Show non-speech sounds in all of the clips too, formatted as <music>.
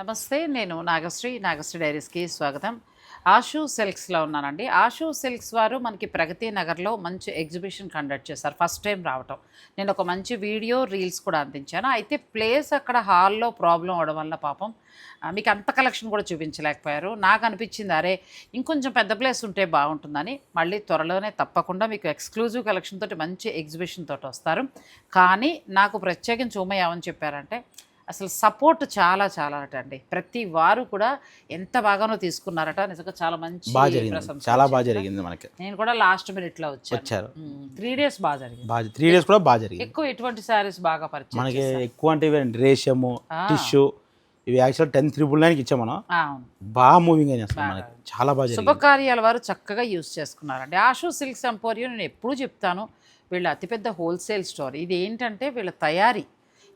నమస్తే నేను నాగశ్రీ నాగశ్రీ డైరీస్కి స్వాగతం. ఆషు సిల్క్స్లో ఉన్నానండి. ఆషు సిల్క్స్ వారు మనకి ప్రగతి నగర్లో మంచి ఎగ్జిబిషన్ కండక్ట్ చేశారు ఫస్ట్ టైం రావటం. నేను ఒక మంచి వీడియో రీల్స్ కూడా అందించాను. అయితే ప్లేస్ అక్కడ హాల్లో ప్రాబ్లం అవడం వల్ల పాపం మీకు అంత కలెక్షన్ కూడా చూపించలేకపోయారు. నాకు అనిపించింది అరే ఇంకొంచెం పెద్ద ప్లేస్ ఉంటే బాగుంటుందని. మళ్ళీ త్వరలోనే తప్పకుండా మీకు ఎక్స్క్లూజివ్ కలెక్షన్ తోటి మంచి ఎగ్జిబిషన్ తోటి వస్తారు. కానీ నాకు ప్రత్యేకించి ఉమయ్య ఏమని చెప్పారంటే అసలు సపోర్ట్ చాలా చాలా అట అండి. ప్రతి వారు కూడా ఎంత బాగానో తీసుకున్నారట. నిజంగా చాలా మంచి బాగా జరిగింది. చాలా బాగా. జరిగింది మనకి. నేను కూడా లాస్ట్ మినిట్లో వచ్చాను. వచ్చారు. త్రీ డేస్ బాగా జరిగింది. త్రీ డేస్ కూడా బాగా జరిగింది. ఎక్కువ ఎటువంటి సారీస్ బాగా పరిచయం మనకి? ఎక్కువ అంటే రేషము. టిష్యూ ఇవి యాక్చువల్ టెన్ త్రిబుల్ నైన్కి ఇచ్చాం మనం. బాగా మూవింగ్ అసలు మనకి. చాలా బాగా శుభకార్యాల వారు చక్కగా యూజ్ చేసుకున్నారండి. ఆషు సిల్క్స్ ఎంపోరియం నేను ఎప్పుడు చెప్తాను. వీళ్ళ అతిపెద్ద హోల్సేల్ స్టోర్ ఇది ఏంటంటే వీళ్ళ తయారీ.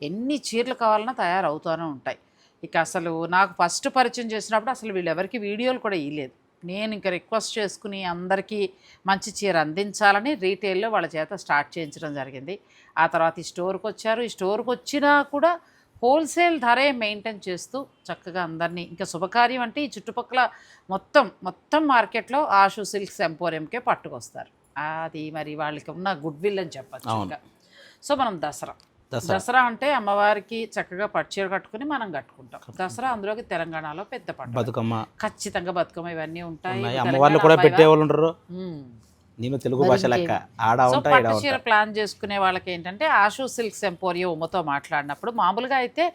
ఎన్ని చీరలు కావాలన్నా తయారవుతూనే ఉంటాయి. ఇక అసలు నాకు ఫస్ట్ పరిచయం చేసినప్పుడు అసలు వీళ్ళు ఎవరికి వీడియోలు కూడా ఇవ్వలేదు నేను ఇంకా రిక్వెస్ట్ చేసుకుని అందరికీ మంచి చీర అందించాలని రీటైల్లో వాళ్ళ చేత స్టార్ట్ చేయించడం జరిగింది. ఆ తర్వాత ఈ స్టోర్కి వచ్చారు. ఈ స్టోర్కి వచ్చినా కూడా హోల్సేల్ ధరే మెయింటైన్ చేస్తూ చక్కగా అందరినీ ఇంకా శుభకార్యం అంటే ఈ చుట్టుపక్కల మొత్తం మొత్తం మార్కెట్లో ఆషు సిల్క్స్ ఎంపోరియంకే పట్టుకొస్తారు. అది మరి వాళ్ళకి ఉన్న గుడ్ విల్ అని చెప్పచ్చు సో మనం దసరా. దసరా. అంటే అమ్మవారికి చక్కగా పట్టుచీర కట్టుకుని మనం కట్టుకుంటాం. దసరా అందులోకి తెలంగాణలో పెద్ద పండుగ. బతుకమ్మ. ఖచ్చితంగా బతుకమ్మ ఇవన్నీ ఉంటాయి. అమ్మవార్లు కూడా అమ్మాయిగా- పెట్టే వాళ్ళు ఉంటారు మ్మ్. నేను తెలుగు భాష లెక్క. ఆడ చీర ప్లాన్ చేసుకునే వాళ్ళకి ఏంటంటే ఆషు సిల్క్స్ ఎంపోరియో ఉమ్మతో మాట్లాడినప్పుడు మామూలుగా అయితే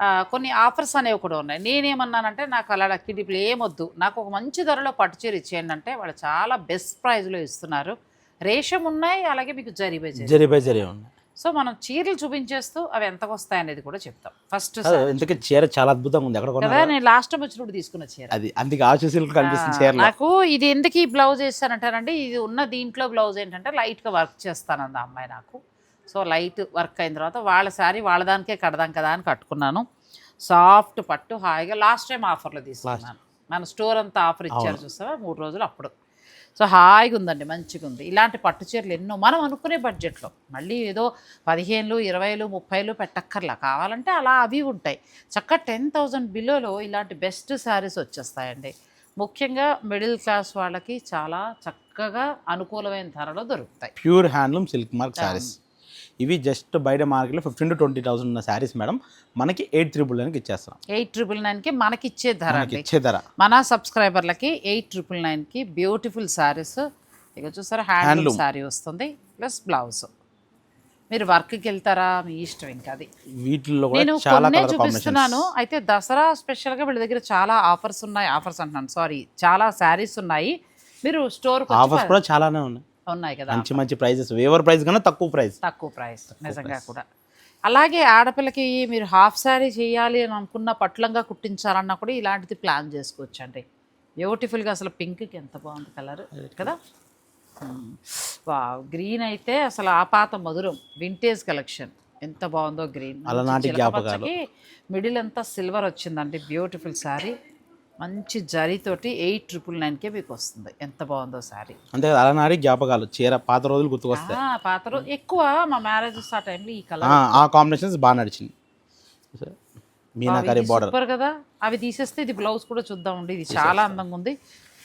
ఆ, కొన్ని ఆఫర్స్ అనేవి కూడా ఉన్నాయి. నేనేమన్నానంటే నాకు అలా కిడిపులు ఏమొద్దు. నాకు ఒక మంచి ధరలో పట్టు చీర ఇచ్చేయండి అంటే వాళ్ళు చాలా బెస్ట్ ప్రైస్లో ఇస్తున్నారు. రేషం ఉన్నాయి అలాగే మీకు జరిబే జరి. జరిపే జరి ఉన్నాయి. సో మనం చీరలు చూపించేస్తూ అవి ఎంతకు వస్తాయి అనేది కూడా చెప్తాం. ఫస్ట్ అది ఎందుకే చీర చాలా అద్భుతంగా ఉంది. కదా కొన్నారు? నేను లాస్ట్ టైం వచ్చినప్పుడు తీసుకున్న చీర. అది అందుకే ఆశు సిల్క్ కనిపిస్తుంది చీరలో. నాకు ఇది ఎందుకు ఈ బ్లౌజ్ వేస్తానంటారంటే ఇది ఉన్న దీంట్లో బ్లౌజ్ ఏంటంటే లైట్గా వర్క్ చేస్తానంది ఆ అమ్మాయి నాకు. సో లైట్ వర్క్ అయిన తర్వాత వాళ్ళ శారీ వాళ్ళ దానికే కడదాం కదా అని కట్టుకున్నాను. సాఫ్ట్ పట్టు హాయిగా లాస్ట్ టైం ఆఫర్లో తీసుకున్నాను. మన స్టోర్ అంతా ఆఫర్ ఇచ్చారు చూస్తావా మూడు రోజులు అప్పుడు. సో హాయిగా ఉందండి మంచిగా ఉంది. ఇలాంటి పట్టు చీరలు ఎన్నో మనం అనుకునే బడ్జెట్లో మళ్ళీ ఏదో పదిహేనులు ఇరవైలు ముప్పైలు పెట్టక్కర్లా. కావాలంటే అలా అవి ఉంటాయి. చక్కగా టెన్ థౌజండ్ బిలోలో ఇలాంటి బెస్ట్ శారీస్ వచ్చేస్తాయండి. ముఖ్యంగా మిడిల్ క్లాస్ వాళ్ళకి చాలా చక్కగా అనుకూలమైన ధరలో దొరుకుతాయి. Pure handloom silk mark saris. ఇవి జస్ట్ బయట మార్కెట్లో ఫిఫ్టీన్ టు ట్వంటీ థౌసండ్ ఉన్న శారీస్ మేడం. మనకి ఎయిట్ త్రిబుల్ నైన్కి ఇచ్చేస్తాం. ఎయిట్ ట్రిపుల్ నైన్కి ధర మనకి అండి. ఇచ్చే ధర. మన సబ్స్క్రైబర్లకి ఎయిట్ ట్రిపుల్ నైన్కి బ్యూటిఫుల్ శారీస్. ఇక చూసారా హ్యాండ్లూమ్. శారీ వస్తుంది ప్లస్ బ్లౌజ్. మీరు వర్క్కి వెళ్తారా మీ ఇష్టం ఇంకా అది. వీటిల్లో నేను కొన్నే చూపిస్తున్నాను. అయితే దసరా స్పెషల్గా వీళ్ళ దగ్గర చాలా ఆఫర్స్ ఉన్నాయి. ఆఫర్స్ అంటున్నాను సారీ చాలా శారీస్ ఉన్నాయి. మీరు స్టోర్కి ఆఫర్స్ కూడా చాలానే ఉన్నాయి. ఉన్నాయి కదా. మంచి మంచి ప్రైజెస్. వేవర్ ప్రైస్ కన్నా తక్కువ ప్రైస్. తక్కువ ప్రైస్. నిజంగా కూడా. అలాగే ఆడపిల్లకి మీరు హాఫ్ శారీ చేయాలి అని అనుకున్న పట్లంగా కుట్టించాలన్నా కూడా ఇలాంటిది ప్లాన్ చేసుకోవచ్చు అండి బ్యూటిఫుల్గా అసలు పింక్కి ఎంత బాగుంది కలర్ కదా. వా గ్రీన్ అయితే అసలు ఆపాత మధురం. Vintage collection. ఎంత బాగుందో గ్రీన్. అలనాటి. మిడిల్ అంతా సిల్వర్ వచ్చిందండి. బ్యూటిఫుల్ శారీ. మంచి జరీతోటి ఎయిట్ ట్రిపుల్ నైన్కే మీకు వస్తుంది ఎంత బాగుందో అంతే కదా అలనాడి జ్ఞాపకాలు చీర పాత రోజులు గుర్తుకొస్తాయి. పాత రోజు ఎక్కువ మా మ్యారేజెస్ ఆ టైంలో ఈ కలర్ ఆ, కాంబినేషన్స్ బాగా నడిచింది. మీనాకరీ బార్డర్. సూపర్ కదా. అవి తీసేస్తే ఇది బ్లౌజ్ కూడా చూద్దామండి ఇది చాలా అందంగా ఉంది.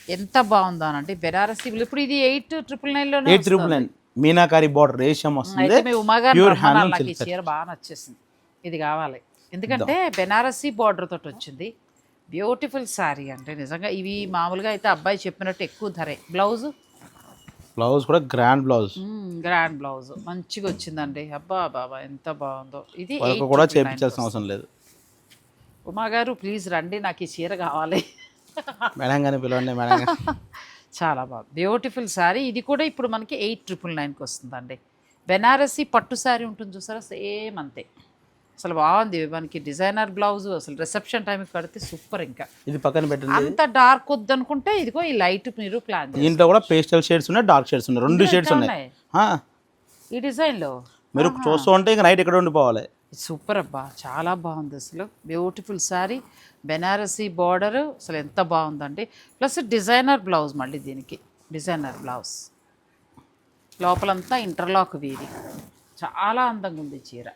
ఎంత బాగుందో అనండి బెనారసి ఇప్పుడు ఇది eight triple నైన్లోనే eight triple nine. Meenakari border రేషం వస్తుంది. ఉమాగారు ప్యూర్ సిల్క్ చీర బాగా నచ్చేసింది. ఇది కావాలి. ఎందుకంటే బెనారసీ బార్డర్ తోటి వచ్చింది. బ్యూటిఫుల్ శారీ అంటే నిజంగా ఇవి మామూలుగా అయితే అబ్బాయి చెప్పినట్టు ఎక్కువ ధరే. బ్లౌజ్? బ్లౌజ్ కూడా గ్రాండ్ బ్లౌజ్. Grand blouse. మంచిగా వచ్చిందండి. అబ్బా బాబా ఎంత బాగుందో. ఇది వాళ్ళకు 899 కూడా చేపించాల్సిన అవసరం లేదు. ఉమా గారు ప్లీజ్ రండి నాకు ఈ చీర కావాలి. మేడం గారిని పిలవండి మేడం <laughs> చాలా బాగుంది బ్యూటిఫుల్ శారీ ఇది కూడా ఇప్పుడు మనకి ఎయిట్ ట్రిపుల్ నైన్కి వస్తుందండి. బెనారసీ పట్టు శారీ ఉంటుంది చూసారా? సేమ్ అంతే. అసలు బాగుంది. మనకి డిజైనర్ బ్లౌజ్ అసలు రిసెప్షన్ టైంకి కడితే సూపర్ ఇంకా. ఇది పక్కన పెట్టండి. అంత డార్క్ వద్దనుకుంటే ఇదిగో ఈ లైట్ మీరు ప్లాన్ దీంట్లో కూడా పేస్టల్ షేడ్స్ ఉన్నాయి డార్క్ షేడ్స్ ఉన్నాయి. రెండు షేడ్స్ ఉన్నాయి. ఈ డిజైన్లో మీరు చూస్తూ ఉంటే ఇంకా నైట్ ఎక్కడ ఉండిపోవాలి. సూపర్ అబ్బా. చాలా బాగుంది అసలు. బ్యూటిఫుల్ శారీ బెనారసీ బార్డర్ అసలు ఎంత బాగుందండి ప్లస్ డిజైనర్ బ్లౌజ్ మళ్ళీ దీనికి. డిజైనర్ బ్లౌజ్ లోపలంతా ఇంటర్లాక్ వీరి చాలా అందంగా ఉంది చీర.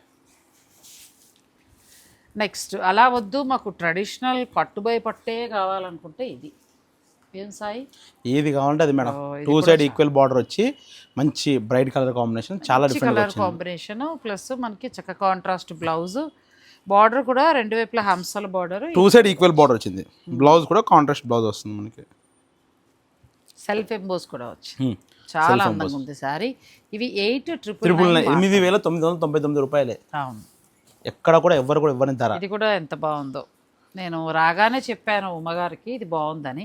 నెక్స్ట్ అలా వద్దు మాకు ట్రెడిషనల్ పట్టుబై పట్టే కావాలనుకుంటే ఇది. ఏం సాయి? ఏది కావాలంటే అది madam. Two side equal border వచ్చి మంచి బ్రైట్ కలర్ కాంబినేషన్ చాలా డిఫరెంట్ కలర్ వచ్చింది. కాంబినేషన్ ప్లస్ మనకి చక్క కాంట్రాస్ట్ బ్లౌజ్ బార్డర్ కూడా రెండు వైపులా హంసల border two side equal border వచ్చింది. బ్లౌజ్ కూడా కాంట్రాస్ట్ బ్లౌజ్ వస్తుంది మనకి. సెల్ఫ్ ఎంబోస్ కూడా వచ్చి. Hmm. చాలా అందంగా ఉంది సారీ. ఇవి ఎయిట్ ట్రిపుల్ ఎనిమిది వేల తొమ్మిది వందల తొంభై తొమ్మిది రూపాయలే. అవును. ఎక్కడ కూడా ఎవరు కూడా ఇవ్వని ధర ఇది కూడా ఎంత బాగుందో. నేను రాగానే చెప్పాను ఉమ్మగారికి ఇది బాగుందని.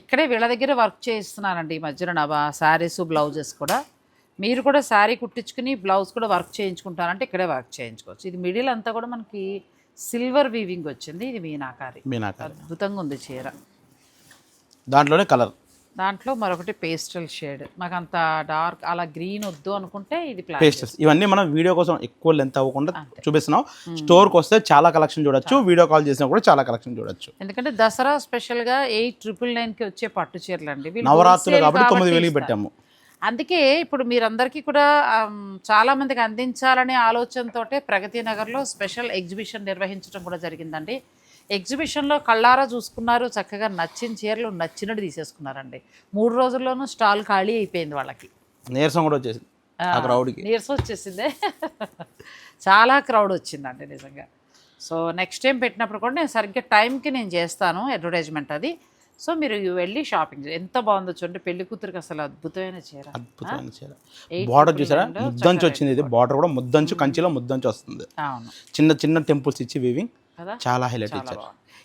ఇక్కడే వీళ్ళ దగ్గర వర్క్ చేయిస్తున్నానండి ఈ మధ్యన నా శారీస్ బ్లౌజెస్ కూడా. మీరు కూడా శారీ కుట్టించుకుని బ్లౌజ్ కూడా వర్క్ చేయించుకుంటారంటే ఇక్కడే వర్క్ చేయించుకోవచ్చు. ఇది మిడిల్ అంతా కూడా మనకి సిల్వర్ వీవింగ్ వచ్చింది. ఇది మీనాకారి. మీనాకారి. అద్భుతంగా ఉంది చీర. దాంట్లోనే కలర్. దాంట్లో మరొకటి పేస్టల్ షేడ్ మాకు అంత డార్క్ అలా గ్రీన్ వద్దు అనుకుంటే ఇది పేస్టెస్ ఇవన్నీ మనం వీడియో కోసం ఎక్కువ లెంత్ అవ్వకుండా చూపిస్తున్నాం. స్టోర్కి వస్తే చాలా కలెక్షన్ చూడొచ్చు. వీడియో కాల్ చేసినా కూడా చాలా కలెక్షన్ చూడొచ్చు. ఎందుకంటే దసరా స్పెషల్గా ఎయిట్ ట్రిపుల్ నైన్కి వచ్చే పట్టు చీరలు అండి. నవరాత్రులు కాబట్టి తొమ్మిది వేలకి ఇస్తారు. పెట్టాము. అందుకే ఇప్పుడు మీరందరికీ కూడా ఆమ్, చాలా మందికి అందించాలనే ఆలోచనతోటే ప్రగతి నగర్లో స్పెషల్ ఎగ్జిబిషన్ నిర్వహించడం కూడా జరిగిందండి. ఎగ్జిబిషన్లో కళ్ళారా చూసుకున్నారు చక్కగా నచ్చిన చీరలు నచ్చినట్టు తీసేసుకున్నారండి. మూడు రోజుల్లోనూ స్టాల్ ఖాళీ అయిపోయింది వాళ్ళకి. నీరసం కూడా వచ్చేసింది క్రౌడ్కి నీరసం వచ్చేసిందే. <laughs> చాలా క్రౌడ్ వచ్చిందండి నిజంగా. సో నెక్స్ట్ టైం పెట్టినప్పుడు కూడా నేను సరిగ్గా టైంకి నేను చేస్తాను అడ్వర్టైజ్మెంట్ అది. సో మీరు వెళ్ళి షాపింగ్. ఎంత బాగుందో చూడండి. పెళ్ళి కూతురికి అసలు అద్భుతమైన చీర. అద్భుతమైన చీర. బార్డర్ చూసారా? ముద్దంచి వచ్చింది ఇది. బార్డర్ కూడా ముద్దంచు కంచిలో ముద్దంచి వస్తుంది. అవును. చిన్న చిన్న టెంపుల్స్ ఇచ్చి వీవింగ్ కదా? చాలా హైలైట్ ఇచ్చారు.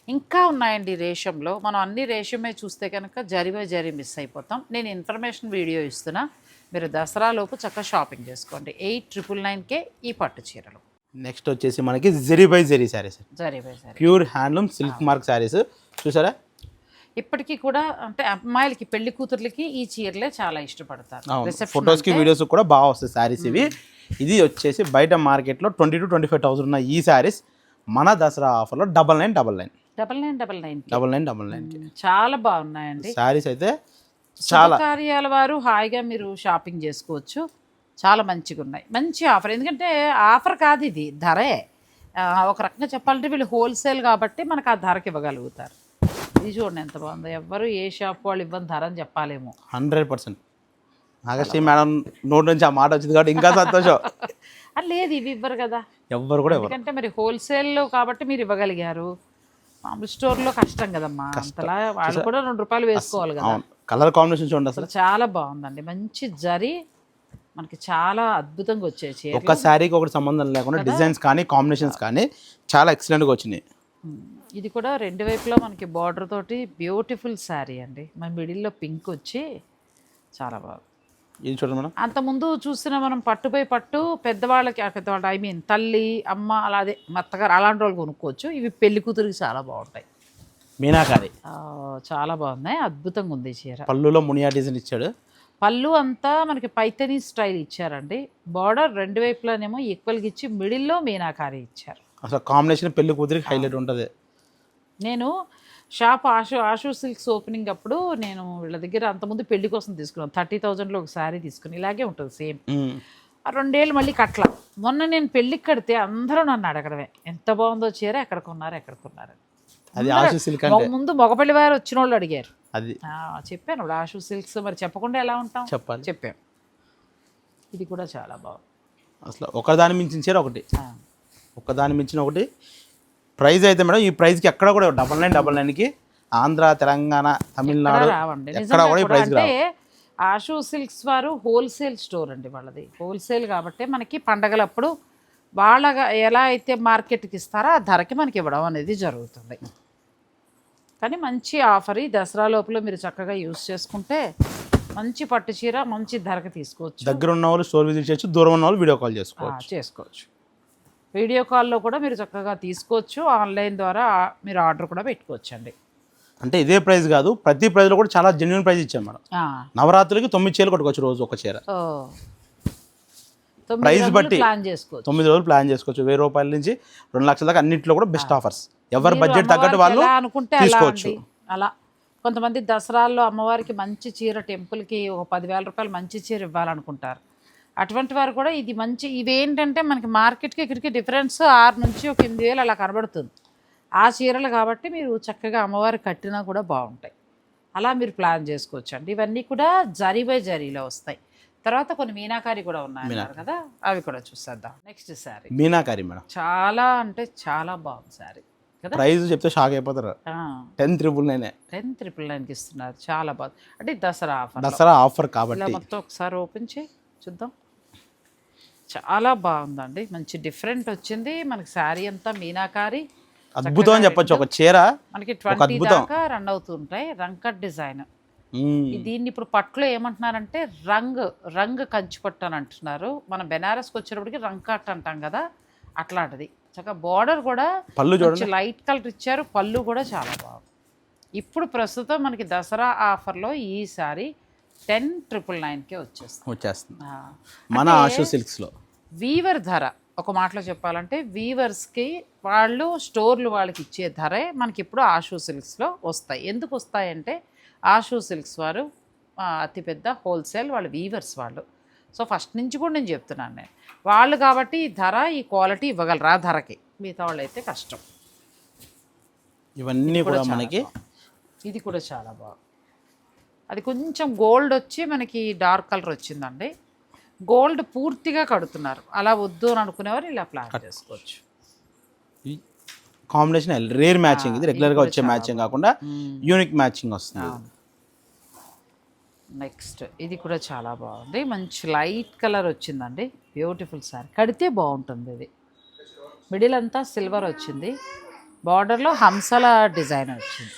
ఇంకా ఉన్నాయండి రేషంలో. మనం అన్ని రేషమే చూస్తే కనుక జరి బై జరి మిస్ అయిపోతాం. నేను ఇన్ఫర్మేషన్ వీడియో ఇస్తున్నా. మీరు దసరాలోపు చక్కగా షాపింగ్ చేసుకోండి. ఎయిట్ ట్రిపుల్ నైన్కే ఈ పట్టు చీరలు. నెక్స్ట్ వచ్చేసి మనకి zari by zari saris zari by pure handloom silk mark saris. చూసారా? ఇప్పటికీ కూడా అంటే అమ్మాయిలకి పెళ్ళి కూతుర్లకి ఈ చీరలే చాలా ఇష్టపడతారు. ఫొటోస్కి వీడియోస్ కూడా బాగా వస్తాయి శారీస్ ఇవి. ఇది వచ్చేసి బయట మార్కెట్లో twenty to twenty five thousand ఉన్న ఈ శారీస్. మన దసరా ఆఫర్లో double nine double nine. Double nine double nine double nine double nine చాలా బాగున్నాయండి. శారీస్ అయితే చాలా శుభకార్యాల వారు హాయిగా మీరు షాపింగ్ చేసుకోవచ్చు. చాలా మంచిగా ఉన్నాయి. మంచి ఆఫర్. ఎందుకంటే ఆఫర్ కాదు ఇది ధరే. ఒక రకంగా చెప్పాలంటే వీళ్ళు హోల్సేల్ కాబట్టి మనకు ఆ ధరకి ఇవ్వగలుగుతారు. ఇది చూడండి ఎంత బాగుందో. ఎవ్వరు ఏ షాప్ వాళ్ళు ఇవ్వని ధర అని చెప్పాలేమో. Hundred percent. నాగశ్రీ మేడం నోటి నుంచి ఆ మాట వచ్చింది కాబట్టి ఇంకా సంతోషం. <laughs> లేదు ఇవి ఇవ్వరు కదా. ఎవ్వరు కూడా ఎందుకంటే మరి హోల్సేల్లో కాబట్టి మీరు ఇవ్వగలిగారు. మామూలు స్టోర్లో కష్టం కదమ్మా. అంతలా వాళ్ళు కూడా రెండు రూపాయలు వేసుకోవాలి కదా. అవును. కలర్ కాంబినేషన్ చూడండి అసలు. చాలా బాగుందండి. మంచి జరి. మనకి చాలా అద్భుతంగా వచ్చాయి చీరలు. ఒక్క శారీకి ఒకటి సంబంధం లేకుండా డిజైన్స్ కానీ కాంబినేషన్స్ కానీ చాలా ఎక్సలెంట్గా వచ్చినాయి. ఇది కూడా రెండు వైపులా మనకి బార్డర్ తోటి బ్యూటిఫుల్ శారీ అండి. మన మిడిల్లో పింక్ వచ్చి చాలా బాగుంది. ఇది చూడండి మేడం? అంతకుముందు చూసిన మనం పట్టుపై పట్టు పెద్దవాళ్ళకి పెద్దవాళ్ళు ఐ మీన్ తల్లి అమ్మ అలా అదే మత్తగారు అలాంటి వాళ్ళు కొనుక్కోవచ్చు. ఇవి పెళ్ళి కూతురికి చాలా బాగుంటాయి. మీనాకారి. చాలా బాగున్నాయి. అద్భుతంగా ఉంది చీర. పళ్ళులో మునియా డిజైన్ ఇచ్చాడు. పళ్ళు అంతా మనకి పైతనీ స్టైల్ ఇచ్చారండి. బార్డర్ రెండు వైపులానేమో ఈక్వల్గా ఇచ్చి మిడిల్లో మీనాకారి ఇచ్చారు. అసలు కాంబినేషన్ పెళ్ళి కూతురికి హైలైట్ ఉంటుంది. నేను shop Ashu Ashu silks opening అప్పుడు నేను వీళ్ళ దగ్గర అంతకుముందు పెళ్ళి కోసం తీసుకున్నాను. థర్టీ థౌజండ్లో ఒక శారీ తీసుకుని ఇలాగే ఉంటుంది సేమ్. రెండేళ్ళు మళ్ళీ కట్ల మొన్న నేను పెళ్ళికి కడితే అందరూ నన్ను అడగడమే ఎంత బాగుందో చీర ఎక్కడ కొన్నారు ఎక్కడ కొన్నారు ముందు మగపల్లి వారు వచ్చిన వాళ్ళు అడిగారు. అది. చెప్పాను ఆషు సిల్క్స్ మరి చెప్పకుండా ఎలా ఉంటాం? చెప్పాలి. చెప్పాం. ఇది కూడా చాలా బాగుంది. అసలు ఒకదాని మించిన చీర ఒకటి. ఒకదాని మించిన ఒకటి. ప్రైస్ అయితే మేడం ఈ ప్రైస్కి ఎక్కడ కూడా డబల్ నైన్ డబల్ నైన్కి ఆంధ్ర తెలంగాణ తమిళనాడు ఎక్కడా కూడా ఈ ప్రైస్ అంటే ఆషు సిల్క్స్ వారు హోల్సేల్ స్టోర్ అండి వాళ్ళది. హోల్సేల్ కాబట్టి మనకి పండగలప్పుడు వాళ్ళ ఎలా అయితే మార్కెట్కి ఇస్తారో ఆ ధరకి మనకి ఇవ్వడం అనేది జరుగుతుంది. కానీ మంచి ఆఫర్ ఈ దసరా లోపల మీరు చక్కగా యూస్ చేసుకుంటే మంచి పట్టు చీర మంచి ధరకి తీసుకోవచ్చు. దగ్గర ఉన్న వాళ్ళు స్టోర్ విజిట్ చేయొచ్చు దూరం ఉన్న వాళ్ళు వీడియో కాల్ చేసుకోవచ్చు. చేసుకోవచ్చు. వీడియో కాల్లో కూడా మీరు చక్కగా తీసుకోవచ్చు. ఆన్లైన్ ద్వారా మీరు ఆర్డర్ కూడా పెట్టుకోవచ్చు అండి అంటే ఇదే ప్రైస్ కాదు ప్రతి ప్రైస్లో కూడా చాలా జెన్యున్ ప్రైస్ ఇచ్చాం మేడం. ఆ, నవరాత్రులకి తొమ్మిది చీరలు కొట్టుకోవచ్చు రోజు ఒక చీర. ప్రైస్ రంగులు బట్టి. తొమ్మిది రోజులు ప్లాన్ చేసుకోవచ్చు. వెయ్యి రూపాయల నుంచి రెండు లక్షల దాకా అన్నింటిలో కూడా బెస్ట్ ఆఫర్స్ ఎవరి బడ్జెట్ తగ్గట్టు వాళ్ళు తీసుకోవచ్చు. అలా. కొంతమంది దసరాల్లో అమ్మవారికి మంచి చీర టెంపుల్కి ఒక పదివేల రూపాయలు మంచి చీర ఇవ్వాలనుకుంటారు. అటువంటి వారు కూడా ఇది మంచి ఇవేంటంటే మనకి మార్కెట్కి ఇక్కడికి డిఫరెన్స్ ఆరు నుంచి ఒక ఎనిమిది వేలు అలా కనబడుతుంది. ఆ చీరలు కాబట్టి మీరు చక్కగా అమ్మవారు కట్టినా కూడా బాగుంటాయి. అలా మీరు ప్లాన్ చేసుకోవచ్చు అండి ఇవన్నీ కూడా జరీ బై జరీలో వస్తాయి. తర్వాత కొన్ని మీనాకారి కూడా ఉన్నాయి అన్నారు కదా అవి కూడా చూసేద్దాం. Next sari meenakari madam. చాలా అంటే చాలా బాగుంది కదా? ప్రైస్ చెప్తే షాక్ అయిపోతారు. Ten triple nine ten triple నైన్కి ఇస్తున్నారు. చాలా బాగుంది. అంటే దసరా ఆఫర్ దసరా ఆఫర్ కాబట్టి. మొత్తం ఒకసారి ఓపెన్ చేయి. చూద్దాం. చాలా బాగుందండి. మంచి డిఫరెంట్ వచ్చింది. మనకి శారీ అంతా మీనాకారి అద్భుతం అని చెప్పొచ్చు. ఒక చీర మనకి ట్వంటీ. దాకా రన్ అవుతుంటాయి. రంకట్ డిజైన్. దీన్ని ఇప్పుడు పట్టులో ఏమంటున్నారంటే రంగ్ రంగ్ కంచి పట్టు అని అంటున్నారు. మనం బెనారస్కి వచ్చేటప్పటికి రంకట్ అంటాం కదా అట్లాంటిది. చక్కగా బార్డర్ కూడా పళ్ళు చూడండి. లైట్ కలర్ ఇచ్చారు. పళ్ళు కూడా చాలా బాగుంది ఇప్పుడు ప్రస్తుతం మనకి దసరా ఆఫర్లో ఈ సారీ టెన్ ట్రిపుల్ నైన్కే వచ్చేస్తుంది. వచ్చేస్తుంది. మన ఆషు సిల్క్స్లో. వీవర్ ధర ఒక మాటలో చెప్పాలంటే వీవర్స్కి వాళ్ళు స్టోర్లు వాళ్ళకి ఇచ్చే ధరే మనకి ఇప్పుడు ఆషూ సిల్క్స్లో వస్తాయి. ఎందుకు వస్తాయంటే ఆషూ సిల్క్స్ వారు అతిపెద్ద హోల్సేల్ వాళ్ళు వీవర్స్ వాళ్ళు. సో ఫస్ట్ నుంచి కూడా నేను చెప్తున్నాను నేను. వాళ్ళు కాబట్టి ఈ ధర ఈ క్వాలిటీ ఇవ్వగలరు ఆ ధరకి? మిగతా వాళ్ళు అయితే కష్టం. ఇవన్నీ కూడా మనకి. ఇది కూడా చాలా బాగుంది. అది కొంచెం గోల్డ్ వచ్చి మనకి డార్క్ కలర్ వచ్చిందండి. గోల్డ్ పూర్తిగా కడుతున్నారు. అలా వద్దు అని అనుకునేవారు ఇలా ప్లాన్ చేసుకోవచ్చు. Combination rare matching. ఇది రెగ్యులర్గా వచ్చే మ్యాచింగ్ కాకుండా యూనిక్ మ్యాచింగ్ వస్తుంది. నెక్స్ట్ ఇది కూడా చాలా బాగుంది. మంచి లైట్ కలర్ వచ్చిందండి. బ్యూటిఫుల్ సారీ. కడితే బాగుంటుంది ఇది. మిడిల్ అంతా సిల్వర్ వచ్చింది. బార్డర్లో హంసల డిజైన్ వచ్చింది.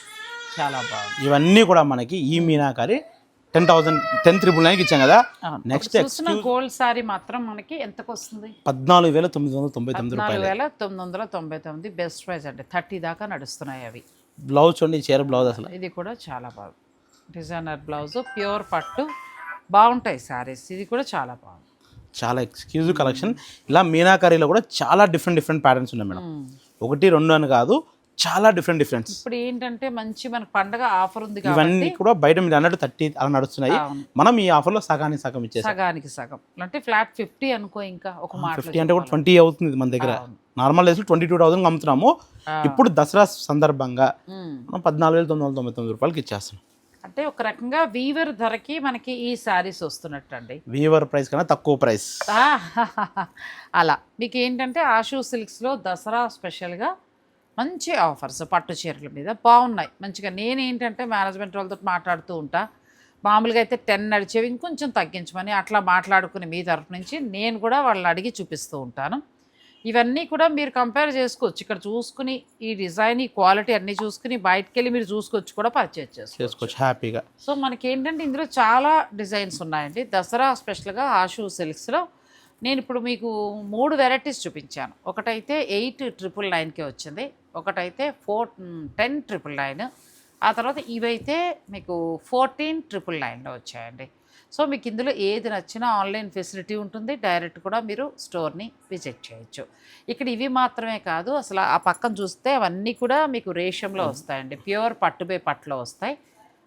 చాలా బాగుంది. ఇవన్నీ కూడా మనకి ఈ meenakari ten thousand ten triple నైన్కి ఇచ్చాం కదా. నెక్స్ట్ గోల్డ్ సారీ మాత్రం మనకి ఎంతకు వస్తుంది పద్నాలుగు వేల తొమ్మిది వందల తొంభై తొమ్మిది రూపాయలు. వేల తొమ్మిది వందల తొంభై తొమ్మిది బెస్ట్ ప్రైస్ అండి. థర్టీ దాకా నడుస్తున్నాయి అవి. బ్లౌజ్ చూడండి చీర బ్లౌజ్ అసలు. ఇది కూడా చాలా బాగుంది. డిజైనర్ బ్లౌజ్ ప్యూర్ పట్టు. బాగుంటాయి సారీస్ ఇది కూడా చాలా బాగుంది. చాలా ఎక్స్క్లూజివ్ కలెక్షన్ ఇలా మీనాకారిలో కూడా చాలా డిఫరెంట్ డిఫరెంట్ ప్యాటర్న్స్ ఉన్నాయి మేడం. ఒకటి రెండు అని కాదు. చాలా డిఫరెంట్ డిఫరెంట్స్ ఇప్పుడు ఏంటంటే మంచి మనకు పండగ ఆఫర్ ఉంది ఇవన్నీ కూడా బయట మీరు అన్నట్టు థర్టీ అలా నడుస్తున్నాయి. మనం ఈ ఆఫర్లో సగానికి సగం ఇచ్చేసాం. సగానికి సగం. అంటే ఫ్లాట్ ఫిఫ్టీ అనుకో ఇంకా ఒక మాట ఫిఫ్టీ అంటే కూడా ట్వంటీ అవుతుంది మన దగ్గర. నార్మల్ డేస్లో ట్వంటీ టూ థౌసండ్ అమ్ముతున్నాము. ఇప్పుడు దసరా సందర్భంగా మనం పద్నాలుగు వేల తొమ్మిది వందల తొంభై తొమ్మిది రూపాయలకి ఇచ్చేస్తాం అంటే ఒక రకంగా వీవర్ ధరకి మనకి ఈ సారీస్ వస్తున్నట్టు అండి వీవర్ ప్రైస్ కన్నా తక్కువ ప్రైస్ <laughs> అలా. మీకు ఏంటంటే ఆషూ సిల్క్స్లో దసరా స్పెషల్గా మంచి ఆఫర్స్ పట్టు చీరల మీద. బాగున్నాయి. మంచిగా నేను ఏంటంటే మేనేజ్మెంట్ వాళ్ళతో మాట్లాడుతూ ఉంటా. మామూలుగా అయితే టెన్ నడిచేవి ఇంకొంచెం తగ్గించమని అట్లా మాట్లాడుకుని మీ తరఫు నుంచి నేను కూడా వాళ్ళని అడిగి చూపిస్తూ ఉంటాను. ఇవన్నీ కూడా మీరు కంపేర్ చేసుకోవచ్చు. ఇక్కడ చూసుకుని ఈ డిజైన్ ఈ క్వాలిటీ అన్నీ చూసుకుని బయటకు వెళ్ళి మీరు చూసుకొచ్చి కూడా పర్చేజ్ చేసుకోవచ్చు. చేసుకోవచ్చు. హ్యాపీగా. సో మనకి ఏంటంటే ఇందులో చాలా డిజైన్స్ ఉన్నాయండి. దసరా స్పెషల్గా ఆషు సిల్క్స్లో నేను ఇప్పుడు మీకు మూడు వెరైటీస్ చూపించాను. ఒకటైతే ఎయిట్ ట్రిపుల్ నైన్కి వచ్చింది. ఒకటైతే ఫోర్ టెన్ ట్రిపుల్ నైన్. ఆ తర్వాత ఇవైతే మీకు ఫోర్టీన్ ట్రిపుల్ నైన్లో వచ్చాయండి. సో మీకు ఇందులో ఏది నచ్చినా ఆన్లైన్ ఫెసిలిటీ ఉంటుంది. డైరెక్ట్ కూడా మీరు స్టోర్ని విజిట్ చేయొచ్చు. ఇక్కడ ఇవి మాత్రమే కాదు అసలు ఆ పక్కన చూస్తే అవన్నీ కూడా మీకు రేషంలో వస్తాయండి. ప్యూర్ పట్టుబే పట్టులో వస్తాయి.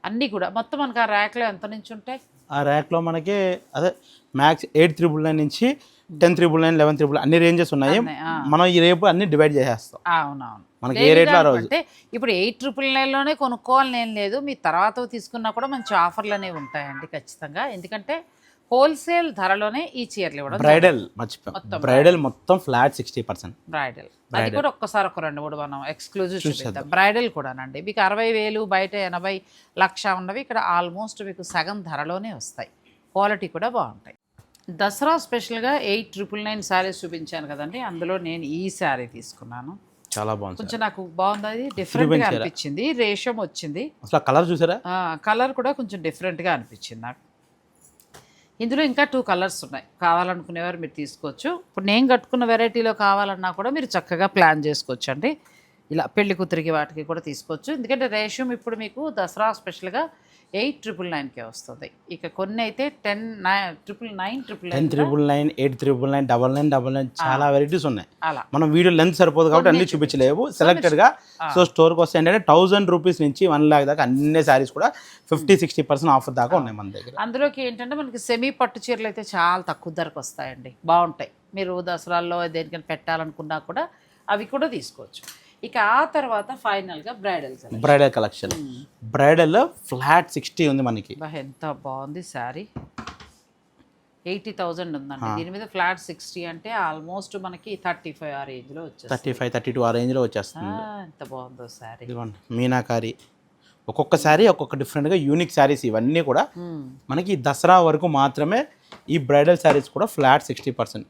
అన్నీ కూడా. మొత్తం మనకు ఆ ర్యాక్లో ఎంత నుంచి ఉంటాయి? ఆ ర్యాక్లో మనకి అదే మ్యాక్స్ ఎయిట్ త్రిబుల్ నైన్ నుంచి ten triple nine eleven triple అన్ని రేంజెస్ ఉన్నాయి. మనం ఈ రేపు అన్ని డివైడ్ చేసేస్తాం. అవునవును. మనకి ఏ రేట్లో రోజు? అంటే ఇప్పుడు ఎయిట్ ట్రిపుల్ నైన్లోనే కొనుక్కోవాలని ఏం లేదు. మీ తర్వాత తీసుకున్నా కూడా మంచి ఆఫర్లు అనేవి ఉంటాయండి ఖచ్చితంగా. ఎందుకంటే హోల్సేల్ ధరలోనే ఈ చీరలు ఇవ్వడం బ్రైడల్ మర్చిపోయాం. బ్రైడల్ మొత్తం ఫ్లాట్ సిక్స్టీ పర్సెంట్ బ్రైడల్. అది కూడా ఒక్కసారి ఒక రెండు మూడు మనం ఎక్స్క్లూజివ్ చూపిద్దాం. బ్రైడల్ కూడానండి. మీకు అరవై వేలు బయట ఎనభై లక్ష ఉన్నవి ఇక్కడ ఆల్మోస్ట్ మీకు సగం ధరలోనే వస్తాయి. క్వాలిటీ కూడా బాగుంటాయి. దసరా స్పెషల్గా ఎయిట్ ట్రిపుల్ నైన్ శారీస్ చూపించాను కదండి. అందులో నేను ఈ శారీ తీసుకున్నాను. చాలా బాగుంది కొంచెం నాకు బాగుంది. అది డిఫరెంట్గా అనిపించింది. రేషం వచ్చింది. అసలు కలర్ చూసారా? కలర్ కూడా కొంచెం డిఫరెంట్గా అనిపించింది నాకు. ఇందులో ఇంకా టూ కలర్స్ ఉన్నాయి. కావాలనుకునేవారు మీరు తీసుకోవచ్చు. ఇప్పుడు నేను కట్టుకున్న వెరైటీలో కావాలన్నా కూడా మీరు చక్కగా ప్లాన్ చేసుకోవచ్చు అండి ఇలా పెళ్ళి కూతురికి వాటికి కూడా తీసుకోవచ్చు. ఎందుకంటే రేషం ఇప్పుడు మీకు దసరా స్పెషల్గా ఎయిట్ ట్రిపుల్ నైన్కే వస్తుంది. ఇక కొన్ని అయితే ten nine triple nine triple ten nine triple nine eight triple nine double nine double nine చాలా వెరైటీస్ ఉన్నాయి. అలా. మనం వీడియో లెంత్ సరిపోదు కాబట్టి అన్ని చూపించలేవు. సెలెక్టెడ్గా సో స్టోర్కి వస్తే ఏంటంటే థౌసండ్ రూపీస్ నుంచి వన్ లాక్ దాకా అన్ని శారీస్ కూడా ఫిఫ్టీ సిక్స్టీ పర్సెంట్ ఆఫర్ దాకా ఉన్నాయి మన దగ్గర. అందులోకి ఏంటంటే మనకి సెమీ పట్టు చీరలు అయితే చాలా తక్కువ ధరకు వస్తాయండి. బాగుంటాయి. మీరు దసరాల్లో దేనికైనా పెట్టాలనుకున్నా కూడా అవి కూడా తీసుకోవచ్చు. ఇక ఆ తర్వాత ఫైనల్గా bridal bridal collection. Bridal flat sixty ఉంది మనకి. ఎంత బాగుంది శారీ. ఎయిటీ థౌజండ్ ఉందండి. దీని మీద ఫ్లాట్ సిక్స్టీ అంటే ఆల్మోస్ట్ మనకి థర్టీ ఫైవ్ ఆ రేంజ్లో వచ్చేస్తుంది. థర్టీ ఫైవ్ థర్టీ టూ ఆ రేంజ్లో వచ్చేస్తుంది. ఎంత బాగుందో శారీ. ఇదిగోండి మీనాకారి. ఒక్కొక్క శారీ ఒక్కొక్క డిఫరెంట్గా యూనిక్ శారీస్ ఇవన్నీ కూడా మనకి దసరా వరకు మాత్రమే ఈ బ్రైడల్ శారీస్ కూడా ఫ్లాట్ సిక్స్టీ పర్సెంట్.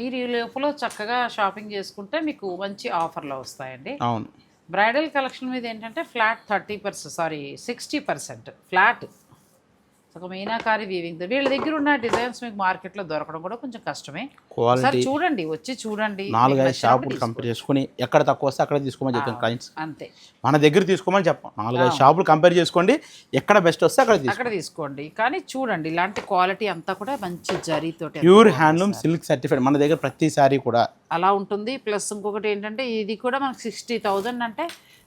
మీరు ఈ లోపల చక్కగా షాపింగ్ చేసుకుంటే మీకు మంచి ఆఫర్లో వస్తాయండి. అవును. బ్రైడల్ కలెక్షన్ మీద ఏంటంటే flat thirty percent sorry sixty percent. Flat ఒక మీనాకారి వీవింగ్ వీళ్ళ దగ్గర ఉన్న డిజైన్స్ మీకు మార్కెట్లో దొరకడం కూడా కొంచెం కష్టమే. క్వాలిటీ చూడండి వచ్చి చూడండి. నాలుగైదు షాపులు కంపేర్ చేసుకుని ఎక్కడ తక్కువ వస్తే అక్కడ తీసుకోమని చెప్తాం క్లయింట్స్ అంతే. మన దగ్గర తీసుకోమని చెప్పాం. నాలుగైదు షాపులు కంపేర్ చేసుకోండి ఎక్కడ బెస్ట్ వస్తే అక్కడ తీసుకోండి అక్కడ తీసుకోండి. కానీ చూడండి ఇలాంటి క్వాలిటీ అంతా కూడా మంచి జరీతోటి ప్యూర్ హ్యాండ్లూమ్ సిల్క్ సర్టిఫైడ్ మన దగ్గర ప్రతి శారీ కూడా. అలా ఉంటుంది. ప్లస్ ఇంకొకటి ఏంటంటే ఇది కూడా మనకి సిక్స్టీ థౌజండ్ అంటే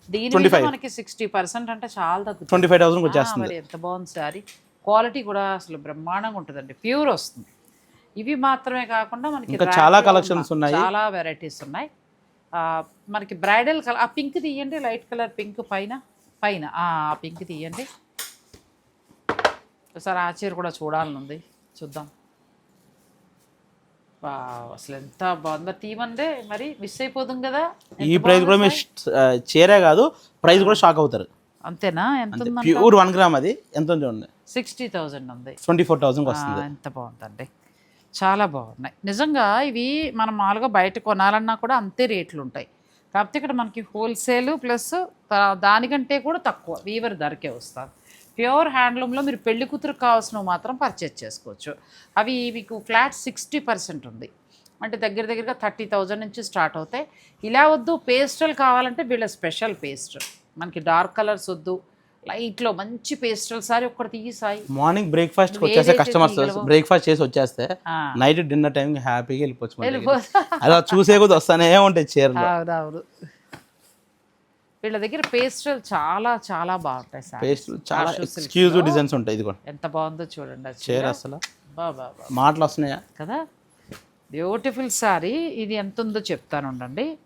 దీని మనకి సిక్స్టీ పర్సెంట్ అంటే చాలా తగ్గుతుంది. ట్వంటీ ఫైవ్ వచ్చేస్తుంది. మరి ఎంత బాగుంది సారీ క్వాలిటీ కూడా అసలు బ్రహ్మాండంగా ఉంటుందండి. ప్యూర్ వస్తుంది. ఇవి మాత్రమే కాకుండా మనకి చాలా ఉన్న ఉన్నాయి. చాలా వెరైటీస్ ఉన్నాయి. మనకి బ్రైడల్ కలర్ ఆ పింక్ తీయండి లైట్ కలర్ పింక్ పైన పైన. ఆ పింక్ తీయండి. ఒకసారి ఆ చీర కూడా చూడాలని ఉంది చూద్దాం అసలు ఎంత బాగుందో. తీమందే మరి మిస్ అయిపోతుంది కదా. ఈ ప్రైస్ కూడా చీరే కాదు ప్రైస్ కూడా షాక్ అవుతారు. అంతేనా? ఎంత ప్యూర్ వన్ గ్రామ్ అది. ఎంత ఉంది చూడండి. సిక్స్టీ థౌజండ్ ఉంది. ట్వంటీ ఫోర్ ఆ, వస్తుంది. ఎంత బాగుందండి. చాలా బాగున్నాయి. నిజంగా ఇవి మనం మామూలుగా బయట కొనాలన్నా కూడా అంతే రేట్లు ఉంటాయి. కాకపోతే ఇక్కడ మనకి హోల్సేల్ ప్లస్ దానికంటే కూడా తక్కువ వీవర్ ధరకే వస్తుంది ప్యూర్ హ్యాండ్లూమ్లో మీరు పెళ్ళి కూతురు కావాల్సినవి మాత్రం పర్చేజ్ చేసుకోవచ్చు. అవి మీకు ఫ్లాట్ సిక్స్టీ పర్సెంట్ ఉంది. అంటే దగ్గర దగ్గరగా థర్టీ థౌజండ్ నుంచి స్టార్ట్ అవుతాయి. ఇలా వద్దు పేస్టల్ కావాలంటే వీళ్ళ స్పెషల్ పేస్ట్. మనకి డార్క్ కలర్స్ వద్దు. లైట్లో మంచి పేస్టల్ సారీ ఒక్కటి తీసాయి. మార్నింగ్ బ్రేక్ఫాస్ట్ వచ్చేస్తే కస్టమర్స్. బ్రేక్ఫాస్ట్ చేసి వచ్చేస్తే. నైట్ డిన్నర్ టైంకి హ్యాపీగా వెళ్ళిపోవచ్చు అలా చూసే కొద్ది వస్తానే ఉంటాయి చీరలు. అవునవును. వీళ్ళ దగ్గర పేస్టల్ చాలా చాలా బాగుంటాయి సార్ పేస్ట్ చాలా ఎక్స్క్లూజివ్ డిజైన్స్ ఉంటాయి ఇది కూడా ఎంత బాగుందో చూడండి చీర. అసలు. మాటలు వస్తున్నాయా? కదా? బ్యూటిఫుల్ శారీ ఇది ఎంత ఉందో చెప్తాను ఉండండి.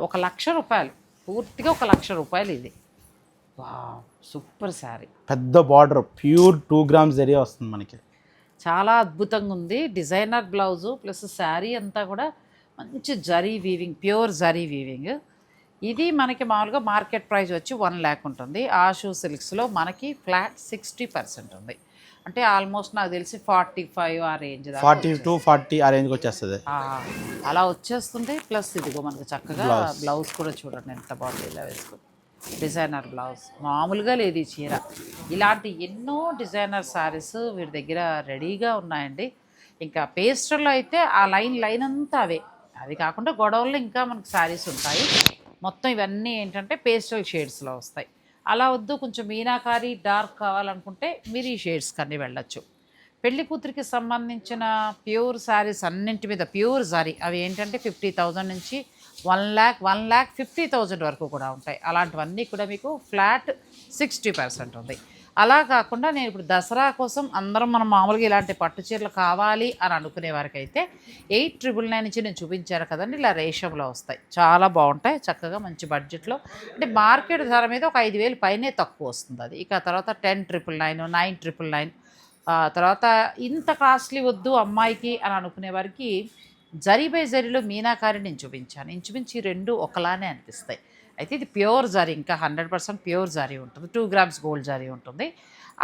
ఒక లక్ష రూపాయలు. పూర్తిగా ఒక లక్ష రూపాయలు ఇది. వా సూపర్ శారీ. పెద్ద బార్డర్ ప్యూర్ టూ గ్రామ్స్ జరిగే వస్తుంది మనకి. చాలా అద్భుతంగా ఉంది. డిజైనర్ బ్లౌజు ప్లస్ శారీ అంతా కూడా మంచి zari weaving pure zari weaving. ఇది మనకి మామూలుగా మార్కెట్ ప్రైస్ వచ్చి వన్ ల్యాక్ ఉంటుంది. ఆషు సిల్క్స్లో మనకి ఫ్లాట్ సిక్స్టీ పర్సెంట్ ఉంది. అంటే ఆల్మోస్ట్ నాకు తెలిసి ఫార్టీ ఫైవ్ ఆ రేంజ్ ఫార్టీ టు ఫార్టీ ఆ రేంజ్కి వచ్చేస్తుంది. అలా వచ్చేస్తుంది ప్లస్ ఇదిగో మనకు చక్కగా బ్లౌజ్. కూడా చూడండి ఎంత బాగుంది ఇలా వేసుకుని డిజైనర్ బ్లౌజ్. మామూలుగా లేదు ఈ చీర. ఇలాంటి ఎన్నో డిజైనర్ శారీస్ వీరి దగ్గర రెడీగా ఉన్నాయండి. ఇంకా పేస్టర్లో అయితే ఆ లైన్ లైన్ అంతా అవే. అవి కాకుండా గొడవల్లో ఇంకా మనకు శారీస్ ఉంటాయి. మొత్తం ఇవన్నీ ఏంటంటే పేస్టల్ షేడ్స్లో వస్తాయి. అలా వద్దు కొంచెం మీనాకారి డార్క్ కావాలనుకుంటే మీరు ఈ షేడ్స్ కన్నీ వెళ్ళొచ్చు. పెళ్ళి కూతురికి సంబంధించిన ప్యూర్ శారీస్ అన్నింటి మీద ప్యూర్ శారీ అవి ఏంటంటే ఫిఫ్టీ థౌజండ్ నుంచి one lakh one lakh fifty thousand వరకు కూడా ఉంటాయి. అలాంటివన్నీ కూడా మీకు ఫ్లాట్ సిక్స్టీ పర్సెంట్ ఉంది. అలా కాకుండా నేను ఇప్పుడు దసరా కోసం అందరం మనం మామూలుగా ఇలాంటి పట్టు చీరలు కావాలి అని అనుకునే వారికైతే ఎయిట్ ట్రిపుల్ నైన్ నుంచి నేను చూపించాను కదండి ఇలా రేషంలో వస్తాయి. చాలా బాగుంటాయి చక్కగా మంచి బడ్జెట్లో. అంటే మార్కెట్ ధర మీద ఒక ఐదు వేలు పైనే తక్కువ వస్తుంది అది. ఇక తర్వాత ten triple nine nine triple nine ఆ తర్వాత ఇంత కాస్ట్లీ వద్దు అమ్మాయికి అని అనుకునే వారికి జరీ బై జరీలో మీనాకారి నేను చూపించాను. ఇంచుమించి రెండు ఒకలానే అనిపిస్తాయి. అయితే ఇది ప్యూర్ జరీ ఇంకా హండ్రెడ్ పర్సెంట్ ప్యూర్ జరీ ఉంటుంది. టూ గ్రామ్స్ గోల్డ్ జరీ ఉంటుంది.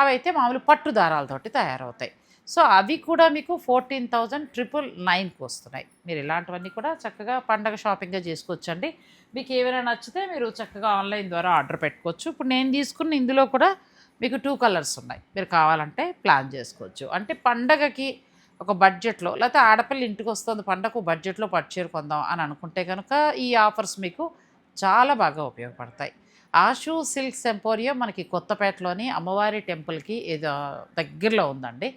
అవి అయితే మామూలు పట్టు దారాలతోటి తయారవుతాయి. సో అవి కూడా మీకు ఫోర్టీన్ థౌజండ్ ట్రిపుల్ నైన్కి వస్తున్నాయి. మీరు ఇలాంటివన్నీ కూడా చక్కగా పండగ షాపింగ్గా చేసుకోవచ్చండి. మీకు ఏమైనా నచ్చితే మీరు చక్కగా ఆన్లైన్ ద్వారా ఆర్డర్ పెట్టుకోవచ్చు. ఇప్పుడు నేను తీసుకున్న ఇందులో కూడా మీకు టూ కలర్స్ ఉన్నాయి. మీరు కావాలంటే ప్లాన్ చేసుకోవచ్చు. అంటే పండగకి ఒక బడ్జెట్లో లేకపోతే ఆడపిల్ల ఇంటికి వస్తుంది పండగకు బడ్జెట్లో పట్టుచీర కొందాం అని అనుకుంటే కనుక ఈ ఆఫర్స్ మీకు చాలా బాగా ఉపయోగపడతాయి. ఆషు సిల్క్స్ ఎంపోరియం మనకి కొత్తపేటలోని అమ్మవారి టెంపుల్కి ఏదో దగ్గరలో ఉందండి.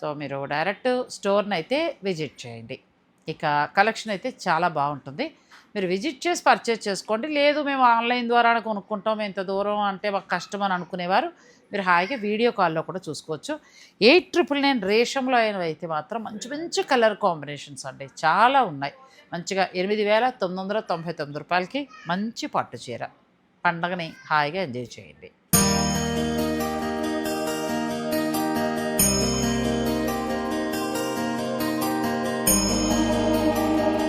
సో మీరు డైరెక్ట్ స్టోర్ని అయితే విజిట్ చేయండి. ఇక కలెక్షన్ అయితే చాలా బాగుంటుంది. మీరు విజిట్ చేసి పర్చేస్ చేసుకోండి. లేదు మేము ఆన్లైన్ ద్వారా కొనుక్కుంటాం. ఎంత దూరం అంటే మాకు కష్టం అని అనుకునేవారు. మీరు హాయిగా వీడియో కాల్లో కూడా చూసుకోవచ్చు. ఎయిట్ ట్రిపుల్ నైన్ రేషంలో అయినవి అయితే మాత్రం మంచి మంచి కలర్ కాంబినేషన్స్ అండి. చాలా ఉన్నాయి. మంచిగా ఎనిమిది వేల తొమ్మిది వందల తొంభై తొమ్మిది రూపాయలకి మంచి పట్టు చీర. పండగని హాయిగా ఎంజాయ్ చేయండి.